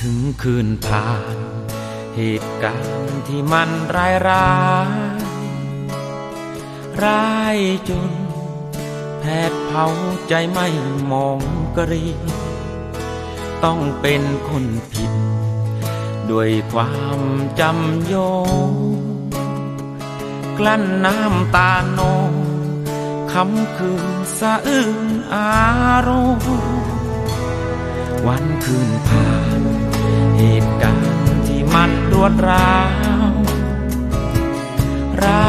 ถึงคืนผ่าน เหตุการณ์ที่มันร้ายร้ายร้ายจน แผดเผาใจไม่มองกรีต้องเป็นคนผิด ด้วยความจำโยงกลั้นน้ำตาโนงคำคืนสะอื้นอารมณ์วันคืนผ่าน เหตุการณ์ที่มันรวดร้าวร้า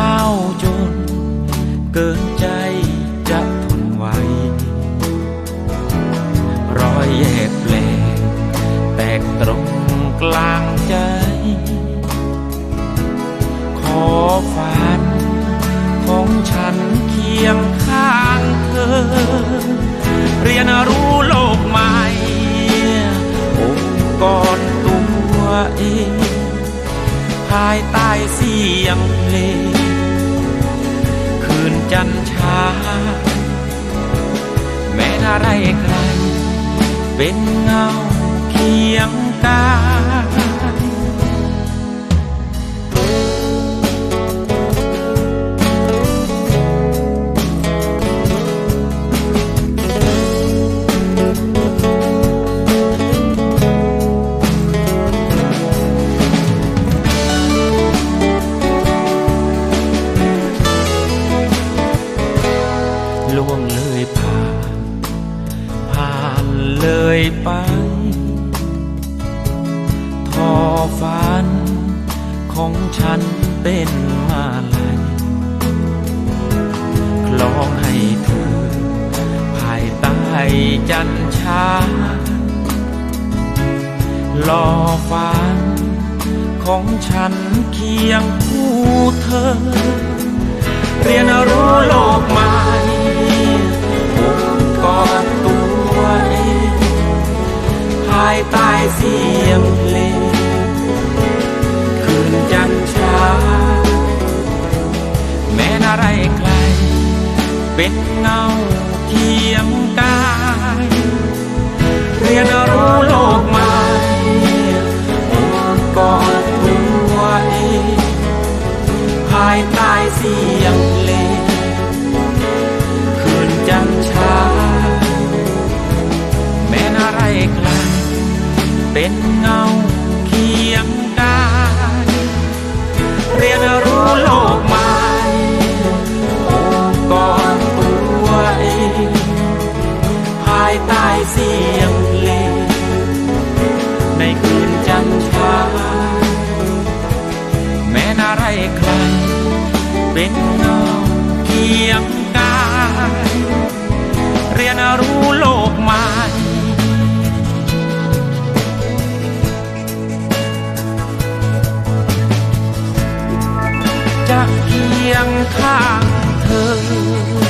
ภายใต้เสียงเพลง คืนจันทราแม้อะไรใครเป็นเงาเคียงกาย ยไปทอฝันของฉันเป็นมาลัยคล้องให้เธอ ภายใต้จันชารอฝันของฉันเคียงคู่เธอ เป็นเงาเคียงกาย เรียนรู้โลกใหม่องค์กรตัวเองภายใต้เสียงเพลงคืนจันทราแม้นอะไรใครเป็นเงาายใต้เสียงเพลงในคืนจันทราแม้นอะไรใครเป็นน้องเพียงกายเรียนรู้โลกใหม่จะเคียงข้างเธอ